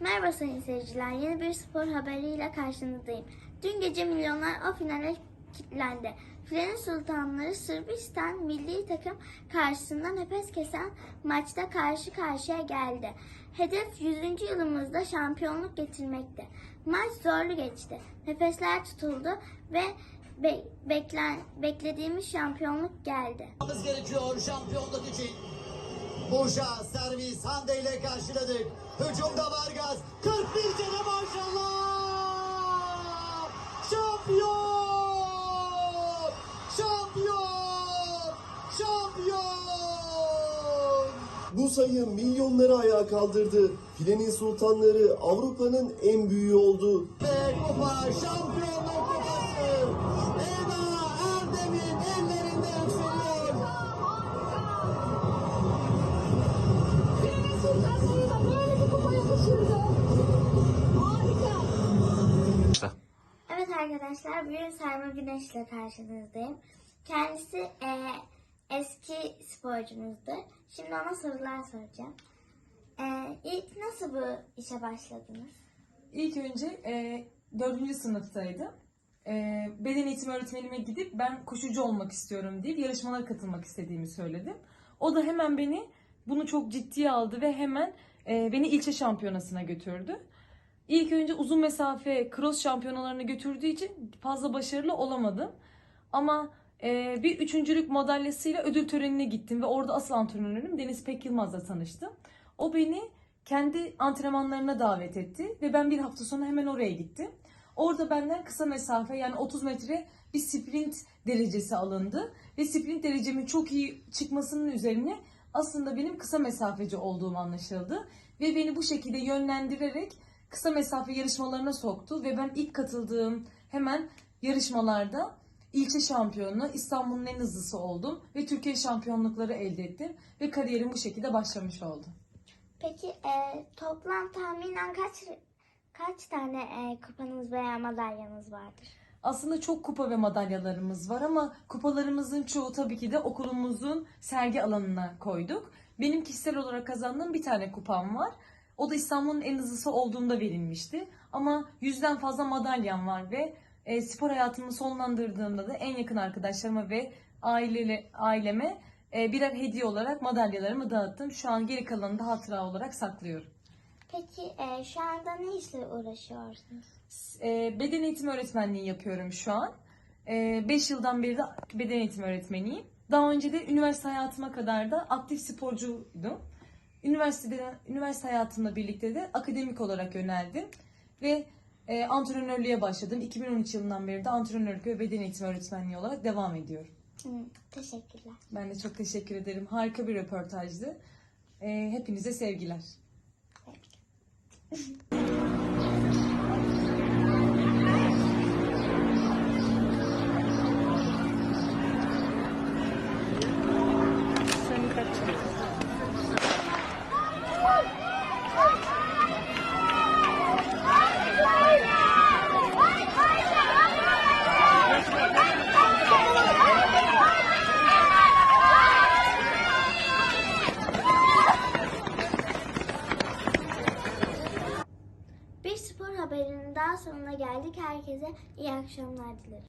Merhaba sayın seyirciler. Yeni bir spor haberiyle karşınızdayım. Dün gece milyonlar o finale kilitlendi. Filenin sultanları Sırbistan milli takım karşısında nefes kesen maçta karşı karşıya geldi. Hedef 100. yılımızda şampiyonluk getirmekti. Maç zorlu geçti. Nefesler tutuldu ve be- beklen- beklediğimiz şampiyonluk geldi. gerekiyor şampiyonluk için. Boşa servis Hande ile karşıladık. Hücumda Vargas. 41 sene maşallah. Şampiyon! Şampiyon! Şampiyon! Bu sayı milyonları ayağa kaldırdı. Filenin sultanları Avrupa'nın en büyüğü oldu. Ve kupa şampiyonluk arkadaşlar bugün Serma Güneş ile karşınızdayım. Kendisi eee, eski sporcumuzdur. Şimdi ona sorular soracağım. Eee ilk nasıl bu işe başladınız? İlk önce e, 4. sınıftaydım. E, beden eğitimi öğretmenime gidip ben koşucu olmak istiyorum deyip yarışmalara katılmak istediğimi söyledim. O da hemen beni bunu çok ciddiye aldı ve hemen e, beni ilçe şampiyonasına götürdü. İlk önce uzun mesafe cross şampiyonalarına götürdüğü için fazla başarılı olamadım. Ama e, bir üçüncülük madalyasıyla ödül törenine gittim ve orada asıl antrenörüm Deniz Pek Yılmaz'la tanıştım. O beni kendi antrenmanlarına davet etti ve ben bir hafta sonra hemen oraya gittim. Orada benden kısa mesafe yani 30 metre bir sprint derecesi alındı ve sprint derecemin çok iyi çıkmasının üzerine aslında benim kısa mesafeci olduğum anlaşıldı ve beni bu şekilde yönlendirerek kısa mesafe yarışmalarına soktu ve ben ilk katıldığım hemen yarışmalarda ilçe şampiyonu, İstanbul'un en hızlısı oldum ve Türkiye şampiyonlukları elde ettim ve kariyerim bu şekilde başlamış oldu. Peki eee, toplam tahminen kaç kaç tane eee, kupanız veya madalyanız vardır? Aslında çok kupa ve madalyalarımız var ama kupalarımızın çoğu tabii ki de okulumuzun sergi alanına koyduk. Benim kişisel olarak kazandığım bir tane kupam var. O da İstanbul'un en hızlısı olduğunda verilmişti. Ama yüzden fazla madalyam var ve e, spor hayatımı sonlandırdığımda da en yakın arkadaşlarıma ve ailele, aileme e, birer hediye olarak madalyalarımı dağıttım. Şu an geri kalanını da hatıra olarak saklıyorum. Peki eee, şu anda ne işle uğraşıyorsunuz? E, beden eğitimi öğretmenliği yapıyorum şu an. 5 yıldan beri de beden eğitimi öğretmeniyim. Daha önce de üniversite hayatıma kadar da aktif sporcuydum. Üniversitede üniversite hayatımla birlikte de akademik olarak yöneldim ve e, antrenörlüğe başladım. 2013 yılından beri de antrenörlük ve beden eğitimi öğretmenliği olarak devam ediyorum. Hı, teşekkürler. Ben de çok teşekkür ederim. Harika bir röportajdı. E, hepinize sevgiler. Haberinin daha sonuna geldik. Herkese iyi akşamlar dilerim.